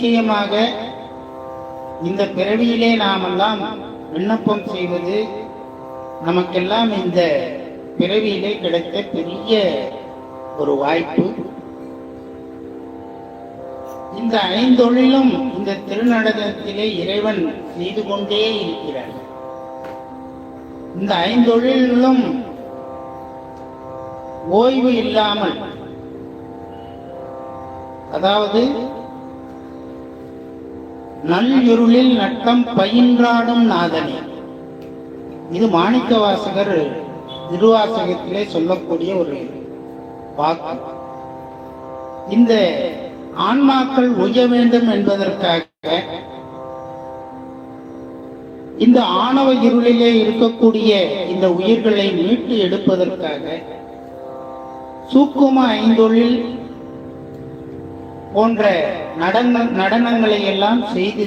நிச்சயமாக இந்த பிறவியிலே நாமெல்லாம் விண்ணப்பம் செய்வது நமக்கெல்லாம் இந்த பிறவியிலே கிடைத்த பெரிய ஒரு வாய்ப்பு. இந்த ஐந்தொழிலும் இந்த திருநடனத்திலே இறைவன் செய்து கொண்டே இருக்கிறார். இந்த ஐந்தொழிலும் ஓய்வு இல்லாமல் அதாவது நல்லுருளில் நட்டம் பயின்றாடும் நாதனே. இது மாணிக்க வாசகர் திருவாசகத்திலே சொல்லக்கூடிய ஒரு வாக்கு. இந்த ஆன்மாக்கள் உய்ய வேண்டும் என்பதற்காக இந்த ஆணவ இருளிலே இருக்கக்கூடிய இந்த உயிர்களை மீட்டு எடுப்பதற்காக சூக்கும ஐந்தொழில் போன்ற நடன நடனங்களை எல்லாம் செய்து